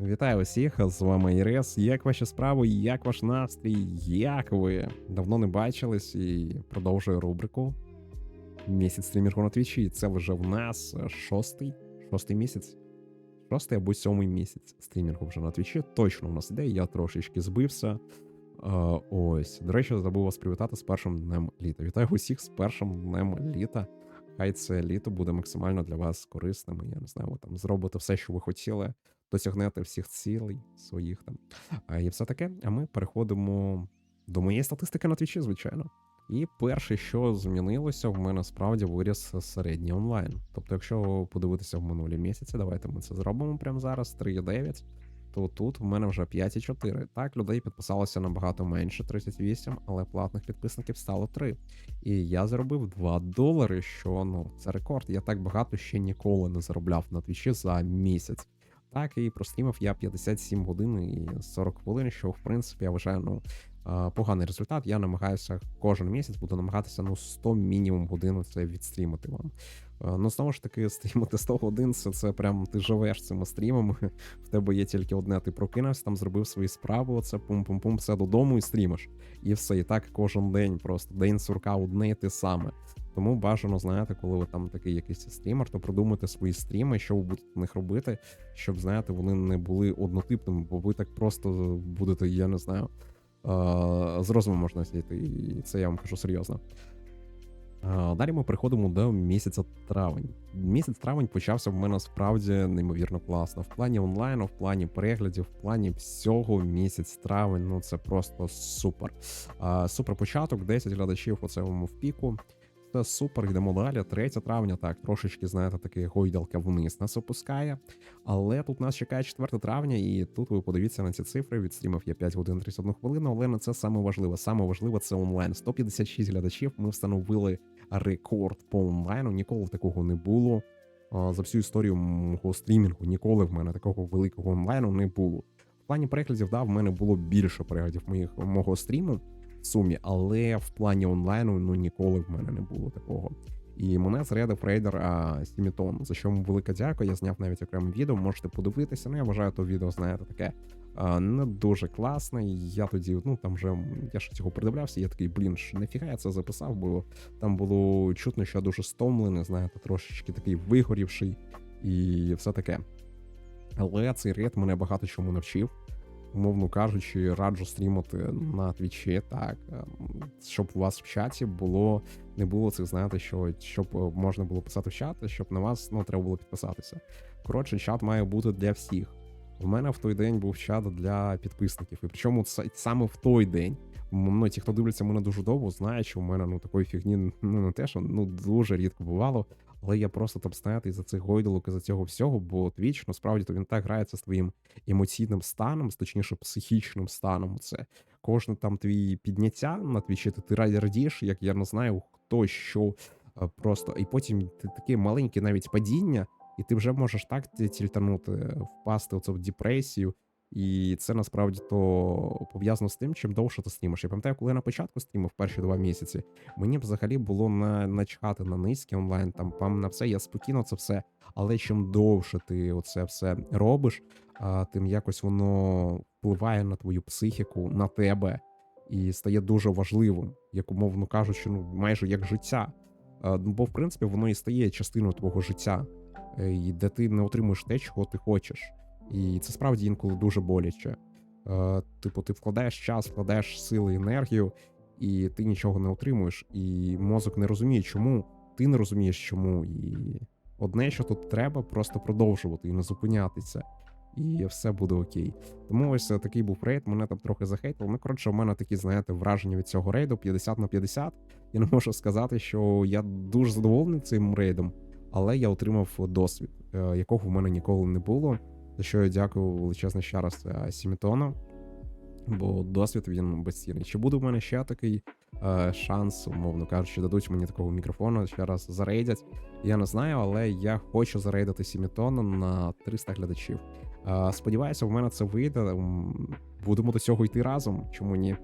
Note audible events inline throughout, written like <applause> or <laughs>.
Вітаю усіх, з вами Ірес. Як ваші справи, як ваш настрій, як ви? Давно не бачились і продовжую рубрику Місяць стрімінгу на твічі. Це вже в нас шостий, шостий місяць, шостий або сьомий місяць стрімінгу вже на твічі. Точно у нас іде, я трошечки збився. Ось, до речі, забув вас привітати з першим днем літа. Вітаю усіх з першим днем літа. Хай це літо буде максимально для вас корисним. Я не знаю, ви там зробите все, що ви хотіли, досягнете всіх цілей своїх там. І все таке. А ми переходимо до моєї статистики на твічі, звичайно. І перше, що змінилося, в мене справді виріс середній онлайн. Тобто, якщо подивитися в минулі місяці, давайте ми це зробимо прямо зараз, 3,9, то тут в мене вже 5,4. Так, людей підписалося набагато менше, 38, але платних підписників стало 3. І я заробив 2 долари, що ну це рекорд. Я так багато ще ніколи не заробляв на твічі за місяць. Так, і прослімав я 57 годин і 40 хвилин, що в принципі я вважаю, ну поганий результат. Я намагаюся кожен місяць буду намагатися ну 100 мінімум годин це відстрімити вам. Ну знову ж таки, <laughs> стрімити 100 годин, це, це прям ти живеш цими стрімами. <laughs> В тебе є тільки одне, ти прокинувся, там зробив свої справи, оце пум-пум-пум, все додому і стрімиш. І все, і так кожен день, просто день сурка одне і те саме. Тому бажано знаєте, коли ви там такий якийсь стрімер, то продумайте свої стріми, що ви будете в них робити, щоб знаєте, вони не були однотипними, бо ви так просто будете, я не знаю, з розуму можна зійти, і це я вам кажу серйозно. Далі ми приходимо до місяця травень. Місяць травень почався в мене справді неймовірно класно. В плані онлайну, в плані переглядів, в плані всього місяць травень. Ну це просто супер. Супер початок, 10 глядачів у цьому в піку. Це супер, йдемо далі. 3 травня, так, трошечки, знаєте, таки гойдалка вниз нас опускає. Але тут нас чекає 4 травня, і тут ви подивіться на ці цифри. Відстрімив я 5 годин 31 хвилину, але не це саме важливе. Саме важливе це онлайн. 156 глядачів. Ми встановили рекорд по онлайну. Ніколи такого не було. За всю історію мого стрімінгу ніколи в мене такого великого онлайну не було. В плані переглядів, да, в мене було більше переглядів моїх мого стріму сумі, але в плані онлайну ну ніколи в мене не було такого. І мене зарядив рейдер а, Сімітон, за що йому велика дяка. Я зняв навіть окреме відео, можете подивитися. Ну я вважаю, то відео, знаєте, таке а, не дуже класне. Я тоді, ну там вже я ж цього придивлявся, я такий, блін, ж нафіга я це записав, бо там було чутно, що я дуже стомлений, знаєте, трошечки такий вигорівший і все таке. Але цей рейд мене багато чому навчив умовно кажучи, раджу стрімати на твічі, так ем, щоб у вас в чаті було не було цих, знаєте, що щоб е, можна було писати в чат, щоб на вас ну треба було підписатися. Коротше, чат має бути для всіх. У мене в той день був чат для підписників, і причому саме в той день. Ну, ті, хто дивляться мене дуже довго, знають, що в мене ну такої фігні ну не те, що ну дуже рідко бувало. Але я просто там із за цих гойдолок, із за цього всього, бо твіч насправді то він так грається з твоїм емоційним станом, точніше, психічним станом. Це кожне там твій підняття на твічі, ти радієш, як я не знаю, хто що просто. І потім ти таке маленьке навіть падіння, і ти вже можеш так тільтанути, впасти в депресію. І це насправді то пов'язано з тим, чим довше ти стрімиш. Я пам'ятаю, коли я на початку стрімив перші два місяці, мені взагалі було на начхати на низький онлайн, там пам на все, я спокійно це все. Але чим довше ти оце все робиш, а, тим якось воно впливає на твою психіку, на тебе і стає дуже важливим, як умовно кажучи, ну майже як життя. А, бо в принципі воно і стає частиною твого життя, е, і де ти не отримуєш те, чого ти хочеш. І це справді інколи дуже боляче. Е, Типу, ти вкладаєш час, вкладаєш сили, енергію, і ти нічого не отримуєш. І мозок не розуміє, чому, ти не розумієш, чому. І одне, що тут треба, просто продовжувати і не зупинятися. І все буде окей. Тому ось е, такий був рейд, мене там трохи захейтили. Ну, коротше, у мене такі, знаєте, враження від цього рейду 50 на 50. Я не можу сказати, що я дуже задоволений цим рейдом, але я отримав досвід, е, якого в мене ніколи не було. За що я дякую величезно ще раз е, Сімітону, бо досвід він безцінний. Чи буде в мене ще такий е, шанс, умовно кажучи, дадуть мені такого мікрофону, ще раз зарейдять. Я не знаю, але я хочу зарейдити Сімітона на 300 глядачів. Е, сподіваюся, в мене це вийде. Будемо до цього йти разом, чому ні?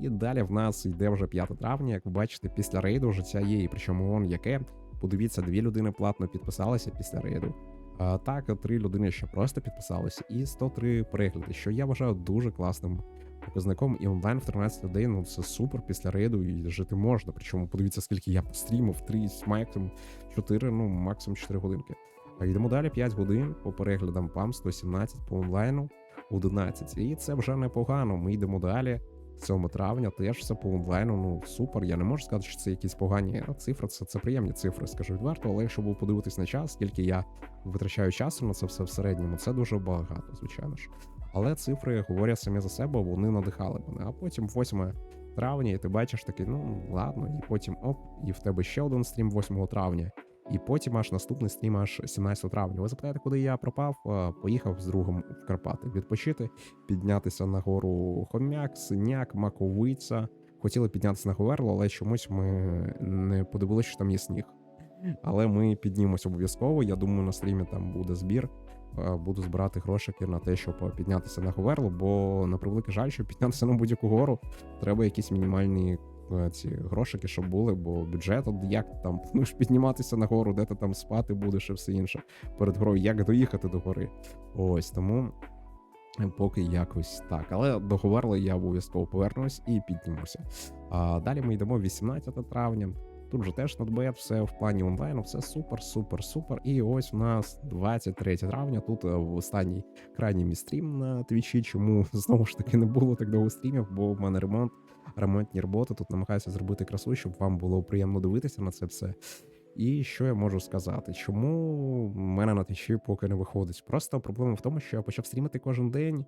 І далі в нас йде вже 5 травня, як ви бачите, після рейду життя є, і причому он яке. Подивіться, дві людини платно підписалися після рейду. А, так, три людини ще просто підписалися, і 103 перегляди, що я вважаю дуже класним показником. І онлайн в 13 людей, ну це супер після рейду, і жити можна. Причому подивіться, скільки я пострімив, 3, максимум 4, ну максимум 4 годинки. А йдемо далі 5 годин по переглядам ПАМ 117 по онлайну 11. І це вже непогано. Ми йдемо далі. 7 травня теж все по онлайну. Ну супер. Я не можу сказати, що це якісь погані цифри. Це, це приємні цифри, скажу відверто. Але якщо ви подивитесь на час, скільки я витрачаю часу на це все в середньому, це дуже багато, звичайно ж. Але цифри говорять самі за себе, вони надихали мене. А потім 8 травня, і ти бачиш такий, ну ладно, і потім оп, і в тебе ще один стрім 8 травня. І потім аж наступний стрім аж 17 травня. Ви запитаєте, куди я пропав? Поїхав з другом в Карпати відпочити, піднятися на гору Хом'як, Синяк, Маковиця. Хотіли піднятися на Говерло, але чомусь ми не подивилися, що там є сніг. Але ми піднімемось обов'язково. Я думаю, на стрімі там буде збір. Буду збирати грошики на те, щоб піднятися на Говерло, бо на превеликий жаль, щоб піднятися на будь-яку гору, треба якісь мінімальні ці грошики, щоб були, бо бюджет, от як там плануєш підніматися на гору, де ти там спати будеш і все інше перед горою, як доїхати до гори. Ось тому поки якось так. Але до Говерло я обов'язково повернусь і піднімуся. А далі ми йдемо 18 травня. Тут же теж надбет, все в плані онлайну, все супер, супер, супер. І ось у нас 23 травня. Тут е, в останній крайній мій стрім на твічі. Чому <laughs> знову ж таки не було так довго стрімів, бо в мене ремонт, ремонтні роботи. Тут намагаюся зробити красу, щоб вам було приємно дивитися на це все. І що я можу сказати? Чому в мене на твічі поки не виходить? Просто проблема в тому, що я почав стрімити кожен день.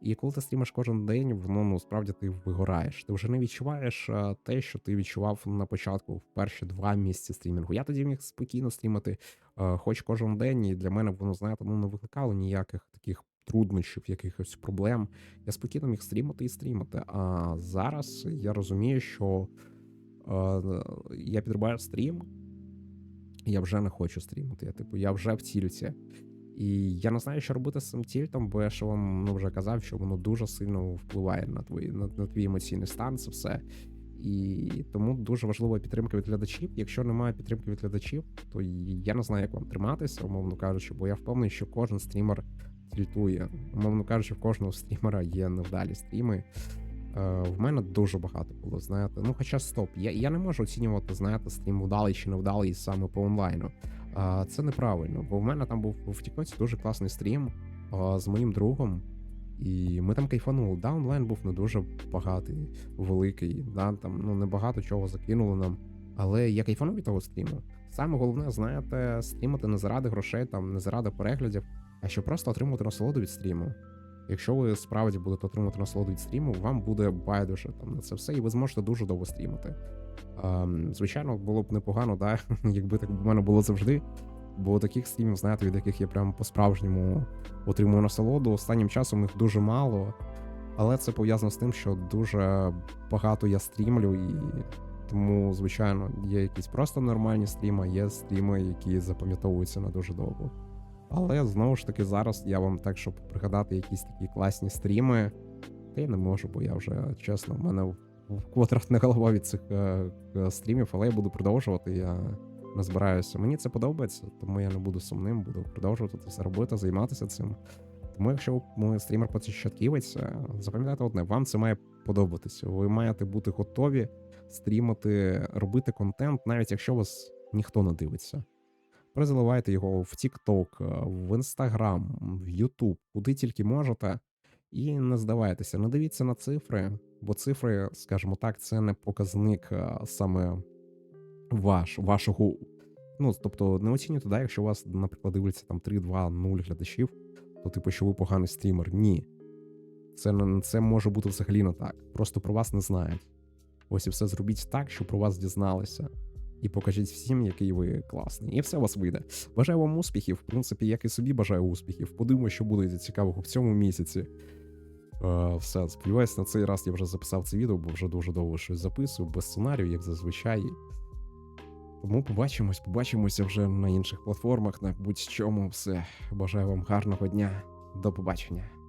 І коли ти стрімиш кожен день, воно ну справді ти вигораєш. Ти вже не відчуваєш те, що ти відчував на початку в перші два місяці стрімінгу. Я тоді міг спокійно стрімити, а, хоч кожен день, і для мене воно знаєте, ну не викликало ніяких таких труднощів, якихось проблем. Я спокійно міг стрімити і стрімити. А зараз я розумію, що а, я підрубаю стрім, я вже не хочу стрімити. Я типу, я вже в цілюці. І я не знаю, що робити з цим тільтом, бо я ж вам ну, вже казав, що воно дуже сильно впливає на твій, на, на твій емоційний стан, це все. І тому дуже важлива підтримка від глядачів. Якщо немає підтримки від глядачів, то я не знаю, як вам триматися, умовно кажучи, бо я впевнений, що кожен стрімер тільтує. Умовно кажучи, в кожного стрімера є невдалі стріми. Е, в мене дуже багато було, знаєте. Ну, хоча стоп, я я не можу оцінювати, знаєте, стрім вдалий чи невдалий саме по онлайну. А це неправильно, бо в мене там був в Тіктоці дуже класний стрім а, з моїм другом, і ми там кайфанули. Да, онлайн був не дуже багатий, великий, да, там ну небагато чого закинули нам. Але я кайфанув від того стріму. Саме головне, знаєте, стрімити не заради грошей, там не заради переглядів, а щоб просто отримувати насолоду від стріму. Якщо ви справді будете отримувати насолоду від стріму, вам буде байдуже там на це все, і ви зможете дуже довго стрімити. Ем, Звичайно, було б непогано, да, <laughs> якби так в мене було завжди. Бо таких стрімів, знаєте, від яких я прям по-справжньому отримую насолоду. Останнім часом їх дуже мало, але це пов'язано з тим, що дуже багато я стрімлю, і тому, звичайно, є якісь просто нормальні стріми, є стріми, які запам'ятовуються на дуже довго. Але знову ж таки, зараз я вам так, щоб пригадати якісь такі класні стріми, та я не можу, бо я вже чесно, в мене квадратна голова від цих е, е, стрімів, але я буду продовжувати. Я не збираюся. Мені це подобається, тому я не буду сумним, буду продовжувати це все робити, займатися цим. Тому, якщо ви стрімер початківець, запам'ятайте одне, вам це має подобатися. Ви маєте бути готові стрімити, робити контент, навіть якщо вас ніхто не дивиться. Призаливайте його в TikTok, в Instagram, в YouTube, куди тільки можете. І не здавайтеся, не дивіться на цифри, бо цифри, скажімо так, це не показник саме ваш, вашого. Ну, тобто, не оцінюйте, да, якщо у вас, наприклад, дивиться там 3, 2, 0 глядачів, то типу, що ви поганий стрімер. Ні. Це це може бути взагалі не так. Просто про вас не знають. Ось і все зробіть так, щоб про вас дізналися. І покажіть всім, який ви класний. І все у вас вийде. Бажаю вам успіхів. В принципі, як і собі бажаю успіхів. Подивимося, що буде цікавого в цьому місяці. Uh, все, сподіваюся, на цей раз я вже записав це відео, бо вже дуже довго щось записую, без сценарію, як зазвичай. Тому побачимось, побачимося вже на інших платформах, на будь-чому. Все. Бажаю вам гарного дня. До побачення.